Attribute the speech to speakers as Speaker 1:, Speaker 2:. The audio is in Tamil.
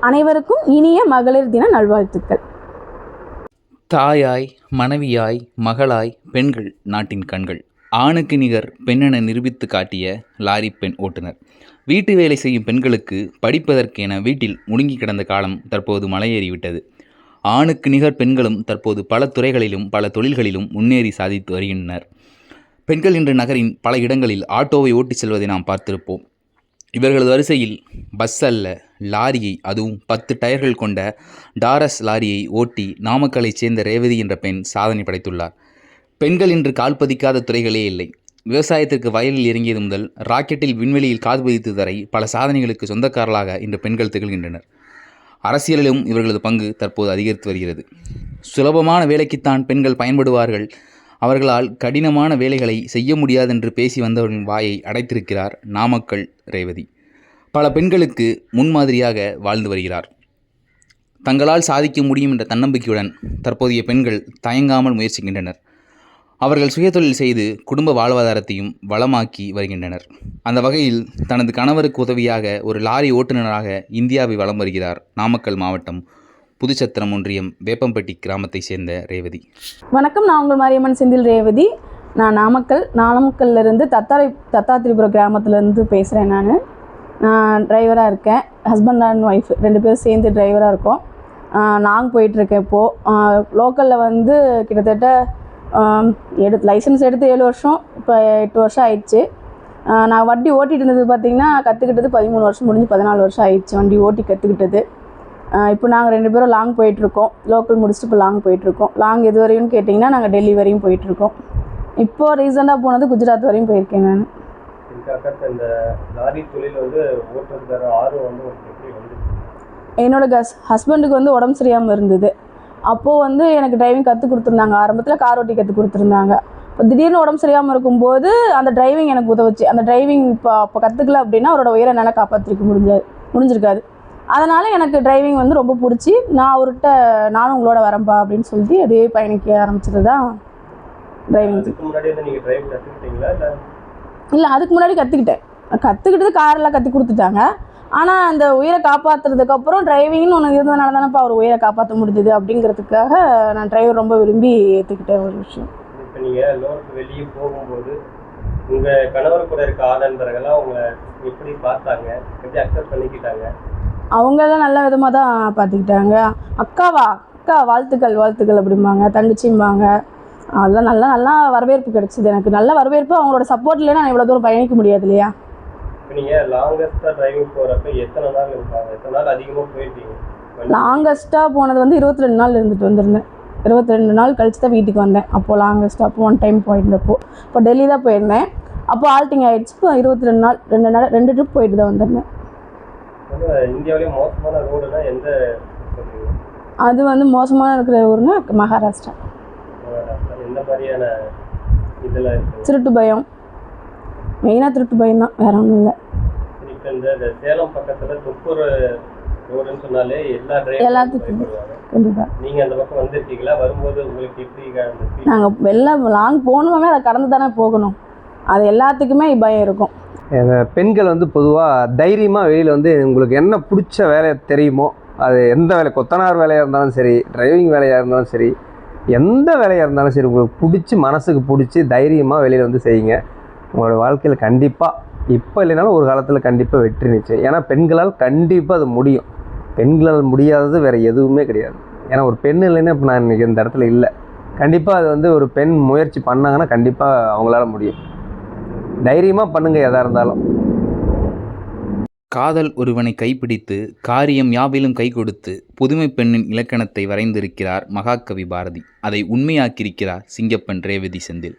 Speaker 1: அனைவருக்கும் இனிய மகளிர் தின நல்வாழ்த்துக்கள்.
Speaker 2: தாயாய் மனைவியாய் மகளாய் பெண்கள் நாட்டின் கண்கள். ஆணுக்கு நிகர் பெண்ணென நிரூபித்து காட்டிய லாரி பெண் ஓட்டுநர். வீட்டு வேலை செய்யும் பெண்களுக்கு படிப்பதற்கென வீட்டில் முடுங்கி கிடந்த காலம் தற்போது மலையேறிவிட்டது. ஆணுக்கு நிகர் பெண்களும் தற்போது பல துறைகளிலும் பல தொழில்களிலும் முன்னேறி சாதித்து வருகின்றனர். பெண்கள் இன்று நகரின் பல இடங்களில் ஆட்டோவை ஓட்டிச் செல்வதை நாம் பார்த்திருப்போம். இவர்களது வரிசையில் பஸ் அல்ல லாரியை அதுவும் பத்து டயர்கள் கொண்ட டாரஸ் லாரியை ஓட்டி நாமக்கலைச் சேர்ந்த ரேவதி என்ற பெண் சாதனை படைத்துள்ளார். பெண்கள் இன்று கால் பதிக்காத துறைகளே இல்லை. விவசாயத்திற்கு வயலில் இறங்கியது முதல் ராக்கெட்டில் விண்வெளியில் காது பதித்து வரை பல சாதனைகளுக்கு சொந்தக்காரர்களாக இன்று பெண்கள் திகழ்கின்றனர். அரசியலிலும் இவர்களது பங்கு தற்போது அதிகரித்து வருகிறது. சுலபமான வேலைக்குத்தான் பெண்கள் பயன்படுவார்கள் அவர்களால் கடினமான வேலைகளை செய்ய முடியாதென்று பேசி வந்தவரின் வாயை அடைத்திருக்கிறார் நாமக்கல் ரேவதி. பல பெண்களுக்கு முன்மாதிரியாக வாழ்ந்து வருகிறார். தங்களால் சாதிக்க முடியும் என்ற தன்னம்பிக்கையுடன் தற்போதைய பெண்கள் தயங்காமல் முயற்சிக்கின்றனர். அவர்கள் சுயதொழில் செய்து குடும்ப வாழ்வாதாரத்தையும் வளமாக்கி வருகின்றனர். அந்த வகையில் தனது கணவருக்கு உதவியாக ஒரு லாரி ஓட்டுநராக இந்தியாவை வலம் வருகிறார் நாமக்கல் மாவட்டம் புதுச்சத்திரம் ஒன்றியம் வேப்பம்பட்டி கிராமத்தை சேர்ந்த ரேவதி.
Speaker 1: வணக்கம் நான் உங்கள் மாரியம்மன் செந்தில் ரேவதி. நான் நாமக்கல் நாமக்கல்ல இருந்து தத்தாரை தத்தாத்திரிபுரம் கிராமத்துலேருந்து பேசுகிறேன் நான். நான் டிரைவராக இருக்கேன். ஹஸ்பண்ட் அண்ட் ஒய்ஃப் ரெண்டு பேரும் சேர்ந்து டிரைவராக இருக்கோம். நாங்கள் போயிட்டுருக்கேன் இப்போது லோக்கலில் வந்து கிட்டத்தட்ட எடு எடுத்து லைசன்ஸ் எடுத்து ஏழு வருஷம் இப்போ எட்டு வருஷம் ஆயிடுச்சு. நான் வண்டி ஓட்டிகிட்டு இருந்தது பார்த்திங்கன்னா கற்றுக்கிட்டது பதிமூணு வருஷம் முடிஞ்சு பதினாலு வருஷம் ஆயிடுச்சு. வண்டி ஓட்டி கற்றுக்கிட்டது இப்போ நாங்கள் ரெண்டு பேரும் லாங் போயிட்டுருக்கோம். லோக்கல் முடிச்சுட்டு இப்போ லாங் போயிட்டுருக்கோம். லாங் எது வரையும் கேட்டிங்கன்னா நாங்கள் டெல்லி வரையும் போயிட்டுருக்கோம். இப்போது ரீசெண்டாக போனது குஜராத் வரையும் போயிருக்கேன் நான்.
Speaker 3: இந்த லாரி தொழில் வந்து ஓட்டுறதுக்கான ஆர்வம் வந்து உங்களுக்கு எப்படி வந்து?
Speaker 1: என்னோட கஸ் ஹஸ்பண்டுக்கு வந்து உடம்பு சரியாமல் இருந்தது. அப்போது வந்து எனக்கு டிரைவிங் கற்றுக் கொடுத்துருந்தாங்க. ஆரம்பத்தில் கார் ஓட்டி கற்றுக் கொடுத்துருந்தாங்க. இப்போ திடீர்னு உடம்பு சரியாமல் இருக்கும்போது அந்த டிரைவிங் எனக்கு உதவுச்சு. அந்த டிரைவிங் இப்போ அப்போ கற்றுக்கல அப்படின்னா அவரோட உயிரை என்னால் காப்பாற்றிருக்க முடிஞ்சாது முடிஞ்சிருக்காது. அதனால் எனக்கு டிரைவிங் வந்து ரொம்ப பிடிச்சி. நான் அவர்கிட்ட நானும் உங்களோட வரேன்ப்பா அப்படின்னு சொல்லிட்டு அப்படியே பயணிக்க ஆரம்பிச்சது தான் டிரைவிங்
Speaker 3: இல்லை
Speaker 1: அதுக்கு முன்னாடி கற்றுக்கிட்டேன் கற்றுக்கிட்டது காரெல்லாம் கற்றுக் கொடுத்துட்டாங்க. ஆனால் அந்த உயிரை காப்பாற்றுறதுக்கு அப்புறம் டிரைவிங்னு ஒன்று இருந்ததுனால தானேப்பா அவர் உயிரை காப்பாற்ற முடிஞ்சுது அப்படிங்கிறதுக்காக நான் டிரைவர் ரொம்ப விரும்பி ஏற்றுக்கிட்ட ஒரு விஷயம்.
Speaker 3: இப்போ நீங்கள் லோனுக்கு வெளியே போகும்போது உங்கள் கணவர் கூட இருக்க ஆண் நண்பர்கள்லாம் உங்களை எப்படி பார்த்தாங்க? எப்படி அக்செப்ட் பண்ணிக்கிட்டாங்க?
Speaker 1: அவங்கெல்லாம் நல்ல விதமாக தான் பார்த்துக்கிட்டாங்க அக்காவா? அக்கா வாழ்த்துக்கள் வாழ்த்துக்கள் அப்படிம்பாங்க. தங்கச்சிம்பாங்க. அதெல்லாம் நல்லா நல்லா வரவேற்பு கிடைச்சிது எனக்கு. நல்ல வரவேற்பு. அவங்களோட சப்போர்ட் இல்லைன்னா நான் இவ்வளோ தூரம் பயணிக்க முடியாது இல்லையா?
Speaker 3: நீங்கள் லாங்கஸ்ட்டாக டிரைவிங் போகிறப்ப எத்தனை நாள் இருப்பாங்க எத்தனை நாள் அதிகமாக போயிருக்கீங்க வண்டி-
Speaker 1: லாங்கஸ்ட்டாக போனது வந்து இருபத்தி ரெண்டு நாள் இருந்துட்டு வந்திருந்தேன். இருபத்தி ரெண்டு நாள் கழிச்சு தான் வீட்டுக்கு வந்தேன். அப்போது லாங்கஸ்ட்டாக அப்போ ஒன் டைம் போயிருந்தப்போ. இப்போ டெல்லி தான் போயிருந்தேன். அப்போ ஆல்ட்டிங் ஆயிடுச்சு. இப்போ இருபத்தி ரெண்டு நாள் ரெண்டு நாள் ரெண்டு ட்ரிப் போயிட்டு தான் வந்திருந்தேன்.
Speaker 3: வந்து இந்தியாவிலேயே மோசமான ரோடுனா எந்த
Speaker 1: அது வந்து மோசமாக இருக்கிற ஊருன்னா மகாராஷ்டிரா.
Speaker 3: மகாராஷ்டிரா. எந்த மாதிரியான இதில்
Speaker 1: திருட்டு பயம். மெயினாக திருட்டு பயம் தான். வேற ஒன்றும் இல்லை.
Speaker 3: இந்த சேலம் பக்கத்தில் துப்பூர் ரோடுன்னு சொன்னாலே எல்லா டிரைவரும்
Speaker 1: எல்லாத்துக்கும். கண்டிப்பாக
Speaker 3: நீங்கள் அந்த பக்கம் வந்திருக்கீங்களா? வரும்போது உங்களுக்கு எப்படி?
Speaker 1: நாங்கள் வெளில லாங் போகணுமே அதை கடந்து தானே போகணும். அது எல்லாத்துக்குமே பயம் இருக்கும்.
Speaker 4: பெண்கள் வந்து பொதுவாக தைரியமாக வெளியில் வந்து உங்களுக்கு என்ன பிடிச்ச வேலை தெரியுமோ அது எந்த வேலை கொத்தனார் வேலையாக இருந்தாலும் சரி டிரைவிங் வேலையாக இருந்தாலும் சரி எந்த வேலையாக இருந்தாலும் சரி உங்களுக்கு பிடிச்சி மனசுக்கு பிடிச்சி தைரியமாக வெளியில் வந்து செய்யுங்க. உங்களோட வாழ்க்கையில் கண்டிப்பாக இப்போ இல்லைனாலும் ஒரு காலத்தில் கண்டிப்பாக வெற்றி நிச்சயம். ஏன்னா பெண்களால் கண்டிப்பாக அது முடியும். பெண்களால் முடியாதது வேறு எதுவுமே கிடையாது. ஏன்னா ஒரு பெண் இல்லைன்னா இப்போ நான் இன்றைக்கி இந்த இடத்துல இல்லை. கண்டிப்பாக அது வந்து ஒரு பெண் முயற்சி பண்ணாங்கன்னா கண்டிப்பாக அவங்களால முடியும். தைரியமாக பண்ணுங்கள் எதாக இருந்தாலும்.
Speaker 2: காதல் ஒருவனை கைப்பிடித்து காரியம் யாவிலும் கை கொடுத்து புதுமை பெண்ணின் இலக்கணத்தை வரைந்திருக்கிறார் மகாகவி பாரதி. அதை உண்மையாக்கியிருக்கிறார் சிங்கப்பன் ரேவதி செந்தில்.